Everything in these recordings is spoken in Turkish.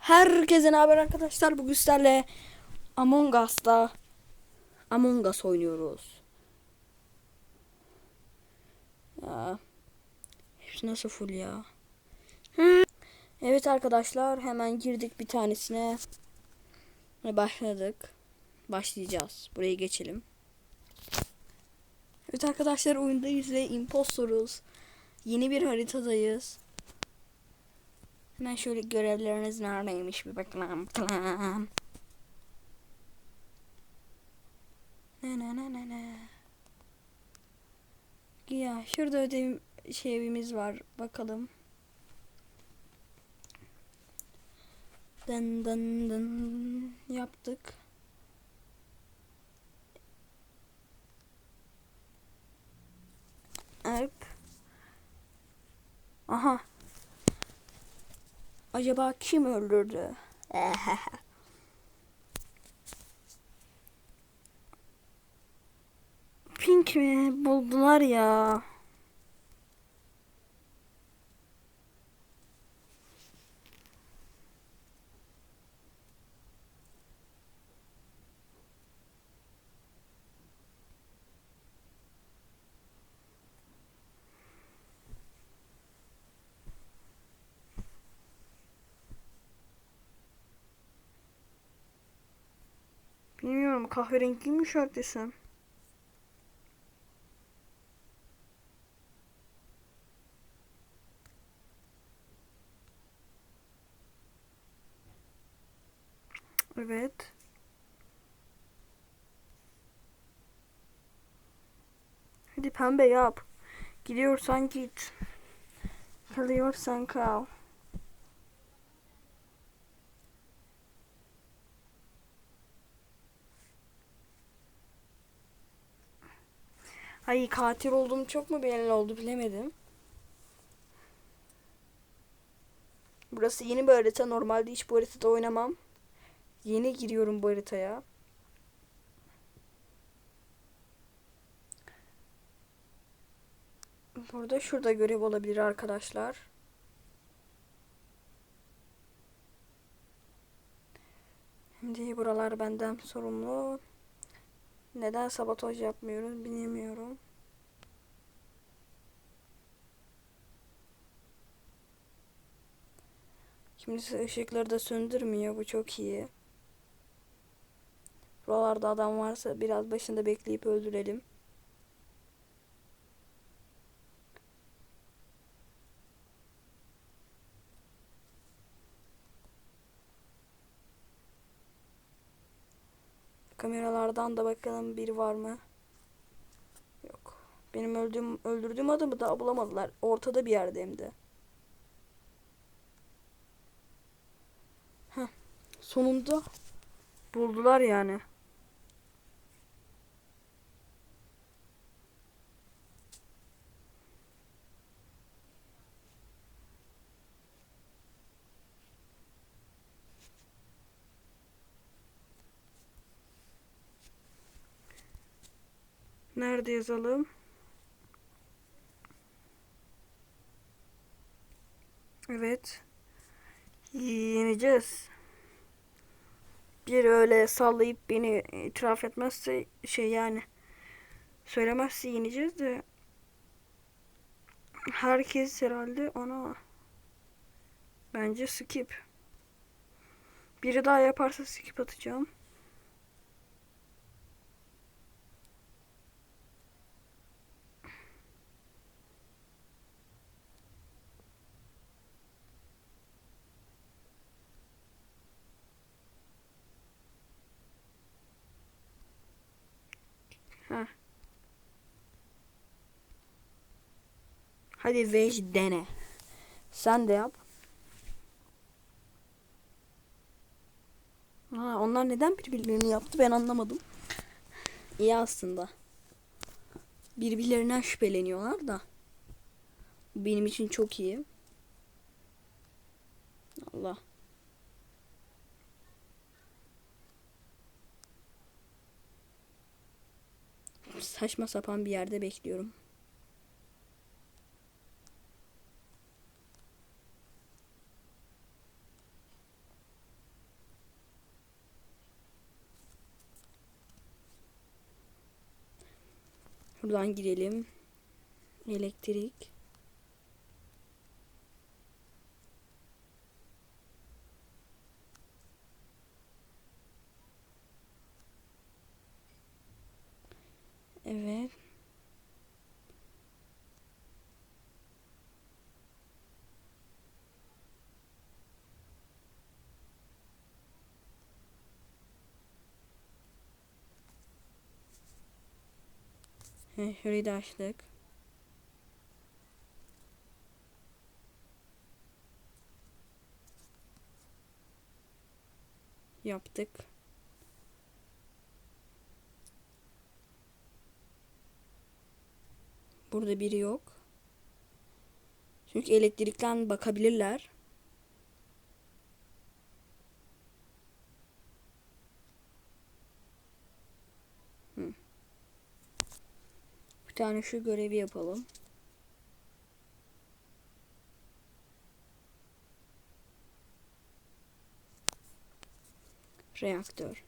Herkese haber arkadaşlar? Bugün sizlerle Among Us'ta Among Us oynuyoruz. Ya. Hepsi nasıl full ya? Evet arkadaşlar hemen girdik bir tanesine. Ve başladık. Başlayacağız. Buraya geçelim. Evet arkadaşlar oyundayız ve impostoruz. Yeni bir haritadayız. Hemen şöyle görevleriniz neredeymiş bir bakalım. Ne ne ne ne ne. Ya şurada ödev şey evimiz var. Bakalım. Dın dın dın yaptık. Erp. Aha. Acaba kim öldürdü? Pink mi? Buldular ya. Bilmiyorum kahverengi mi şart desem. Evet. Hadi pembe yap. Gidiyorsan git. Kalıyorsan kal. Ay katil olduğum çok mu belli oldu bilemedim. Burası yeni bir harita. Normalde hiç bu haritada oynamam. Yeni giriyorum bu haritaya. Burada şurada görev olabilir arkadaşlar. Şimdi buralar benden sorumlu. Neden sabotaj yapmıyoruz bilemiyorum. Kimisi ışıkları da söndürmüyor. Bu çok iyi. Buralarda adam varsa biraz başında bekleyip öldürelim. Kameralardan da bakalım biri var mı? Yok. Benim öldüğüm, öldürdüğüm adamı daha bulamadılar. Ortada bir yerde hem de. Heh. Sonunda buldular yani. Nerede yazalım? Evet. Yeneceğiz. Bir öyle sallayıp beni itiraf etmezse şey yani söylemezse yeneceğiz de herkes herhalde ona bence skip. Biri daha yaparsa skip atacağım. Heh. Hadi vej dene. Sen de yap. Ha, onlar neden birbirlerini yaptı ben anlamadım. İyi aslında. Birbirlerinden şüpheleniyorlar da. Benim için çok iyi. Allah. Saçma sapan bir yerde bekliyorum. Şuradan girelim. Elektrik. Evet. He, şurayı. Yaptık. Burada biri yok. Çünkü elektrikten bakabilirler. Hı. Bir tane şu görevi yapalım. Reaktör.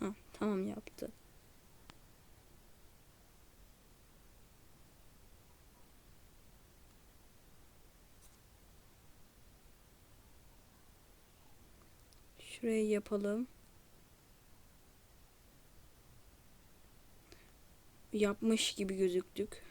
Ha, tamam yaptı. Şurayı yapalım. Yapmış gibi gözüktük.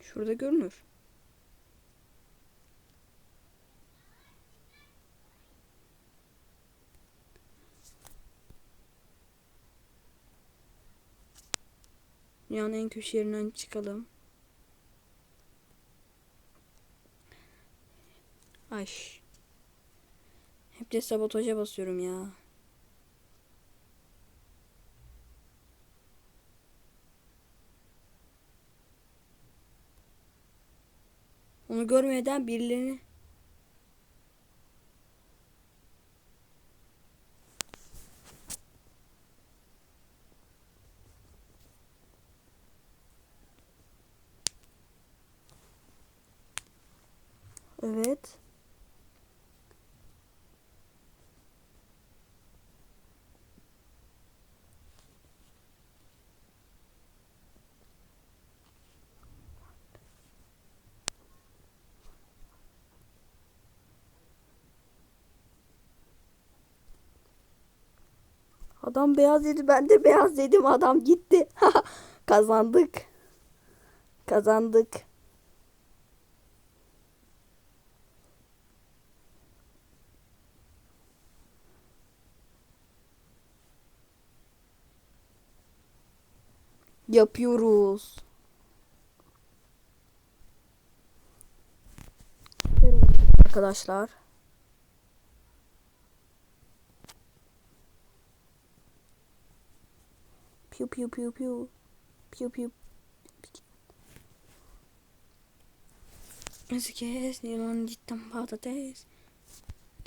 Şurada görünür. Dünyanın en köşe yerinden çıkalım. Ay. Hep de sabotaja basıyorum ya. Onu görmeden birilerini Evet. Adam beyaz dedi ben de beyaz dedim adam gitti. Kazandık. Kazandık. Yapıyoruz. Arkadaşlar. Piu piu piu piu. Piu piu. Ezikes, yılan cidden patates.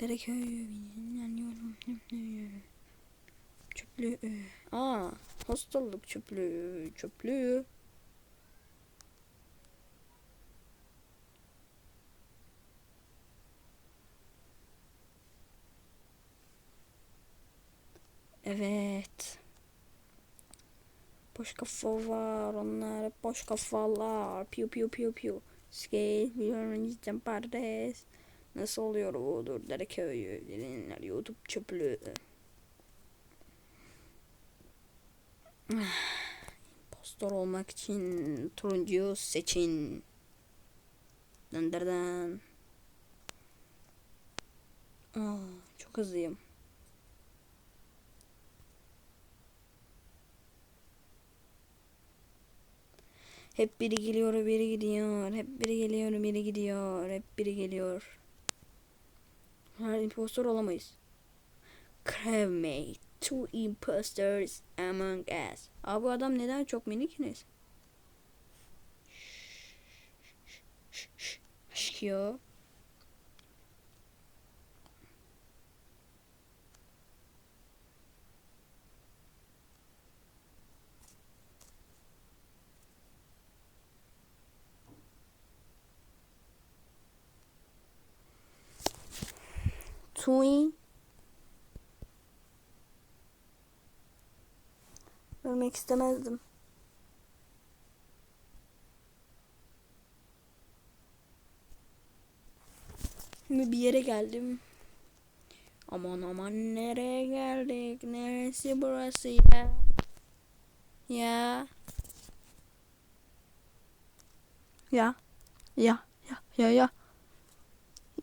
Dereköy, bilmiyorum. Çöplüğü. Aa, hastalık çöplüğü. Çöplüğü. Evet. Boş kafa var onlar boş kafalar. Piu piu piu piu. Skate biliyorum cidden patates. Nasıl oluyor bu? Dur Dereköy'ü. Dinler YouTube çöplüğü. Impostor olmak için turuncuyu seçin. Döndürden. Aa, çok hızlıyım. Hep biri geliyor, biri gidiyor. Hep biri geliyor, biri gidiyor. Hep biri geliyor. Her impostor olamayız. Crewmate. Two imposters among us. Abi bu adam neden çok minikiniz? Aşkıyor. Twin. Ölmek istemezdim. Şimdi bir yere geldim. Aman aman nereye geldik? Neresi burası ya? Ya. Ya. Ya. Ya. Ya. Ya.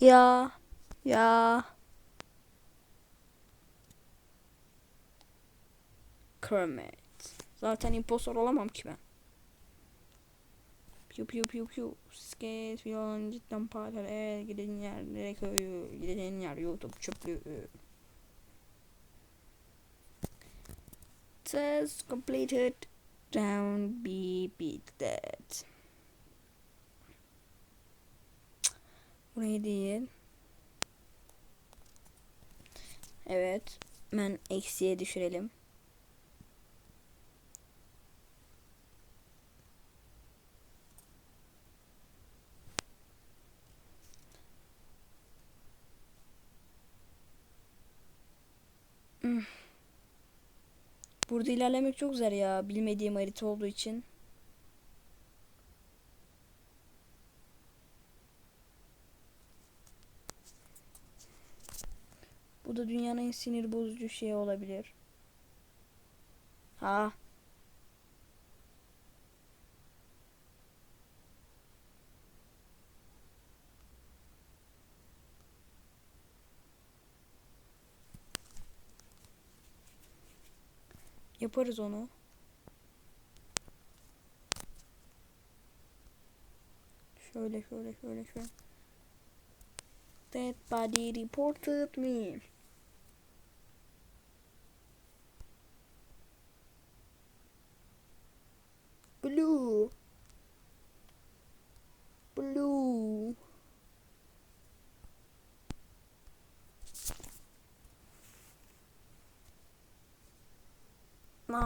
Ya. Ya. Kermit. Zaten impostor olamam ki ben. Piu piu piu piu. Skate falan cidden paralel. Evet gideceğin yer direkt köyü. Gideceğin yer YouTube çöplüğü. Test completed. Down be beat that. Burayı değil. Evet. Ben eksiye düşürelim. Burada ilerlemek çok zor ya. Bilmediğim harita olduğu için. Bu da dünyanın en sinir bozucu şeyi olabilir. Ha. Yaparız onu. Şöyle şöyle şöyle şöyle. That body reported me.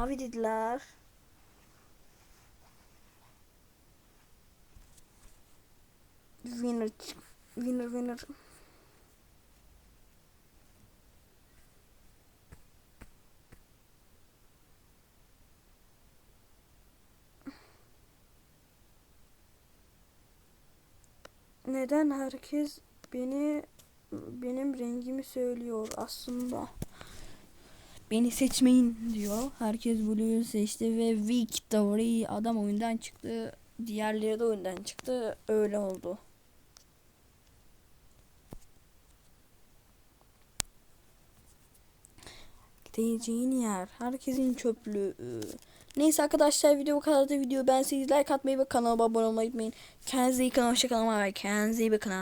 Mavi dediler. Winner. Winner winner. Neden herkes beni benim rengimi söylüyor aslında? Beni seçmeyin diyor. Herkes Blue'yu seçti ve Victory adam oyundan çıktı. Diğerleri de oyundan çıktı. Öyle oldu. Gideceğin yer. Herkesin çöplüğü. Neyse arkadaşlar video bu kadar da video ben siz like atmayı ve kanalıma abone olmayı unutmayın. Kendinize iyi bakın. Hoşçakalın. Kendinize iyi bakın.